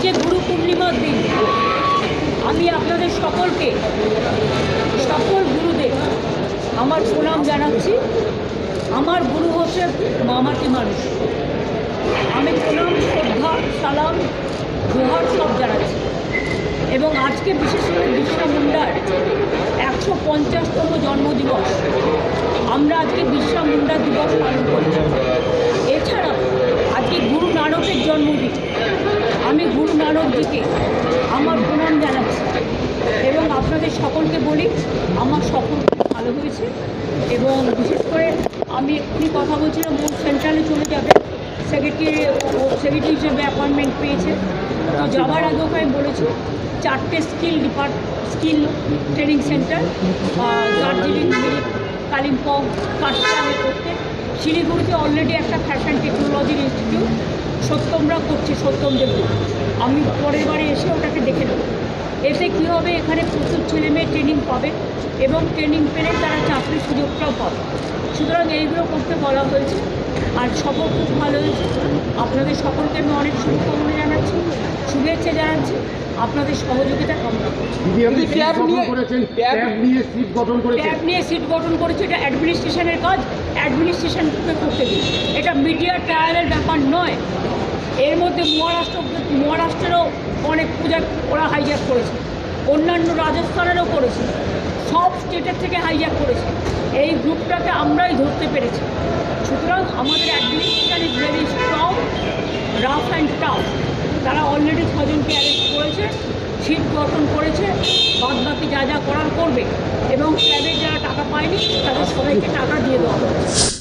আজকে গুরু পূর্ণিমার দিন। আমি আপনাদের সকলকে, সকল গুরুদের আমার প্রণাম জানাচ্ছি। আমার গুরু হচ্ছে মামাটি মানুষ। আমি প্রণাম, শ্রদ্ধা, সালাম, জোহার সব জানাচ্ছি। এবং আজকে বিশেষ করে বিরসা মুন্ডার একশো পঞ্চাশতম জন্মদিবস। আমরা আজকে বিরসা মুন্ডা দিবস পালন করছি এছাড়া আজকে গুরু নানকের জন্মদিন আমি নানকজিকে আমার প্রণাম জানাচ্ছি। এবং আপনাদের সকলকে বলি, আমার সকল ভালো হয়েছে। এবং বিশেষ করে আমি এক্ষুনি কথা বলছিলাম মূল সেন্ট্রালে চলে যাবে। সেক্রেটারি সেক্রেটারি হিসেবে অ্যাপয়েন্টমেন্ট পেয়েছে। তো যাওয়ার আগে আমি বলেছি, চারটে skill depart skill training center Darjeeling Kalimpong কাশিয়ামে করতে শিলিগুড়িতে অলরেডি একটা ফ্যাশন টেকনোলজির ইনস্টিটিউট সত্যমরা করছে সত্যম দেব আমি পরের বারে এসে ওটাকে দেখে নেব। এতে কী হবে? এখানে প্রচুর ছেলে মেয়ে ট্রেনিং পাবে এবং ট্রেনিং পেলে তারা চাকরির সুযোগটাও পাবে। সুতরাং এইগুলো করতে বলা হয়েছে আর সফর খুব ভালো হয়েছে। আপনাদের সকলকে আমি অনেক শুভকামনা জানাচ্ছি শুভেচ্ছা জানাচ্ছি। আপনাদের সহযোগিতা কামনা করছি। ট্যাব নিয়ে- সিট গঠন করেছে এটা অ্যাডমিনিস্ট্রেশনের কাজ। অ্যাডমিনিস্ট্রেশনকে করতে দিন। মিডিয়া ট্রায়ালের ব্যাপার নয়। এর মধ্যে মহারাষ্ট্র, মহারাষ্ট্রেরও অনেক পূজা ওরা হাইজ্যাক করেছে। অন্যান্য রাজস্থানেরও করেছে। সব স্টেটের থেকে হাইজ্যাক করেছে। এই গ্রুপটাকে আমরাই ধরতে পেরেছি। সুতরাং আমাদের administration is very strong rough and tough তারা অলরেডি ছজনকে অ্যারেস্ট করেছে সিট গঠন করেছে বাদ বাকি যা যা করার করবে। এবং ক্যাবের যারা টাকা পায়নি, তাদের সবাইকে টাকা দিয়ে দেওয়া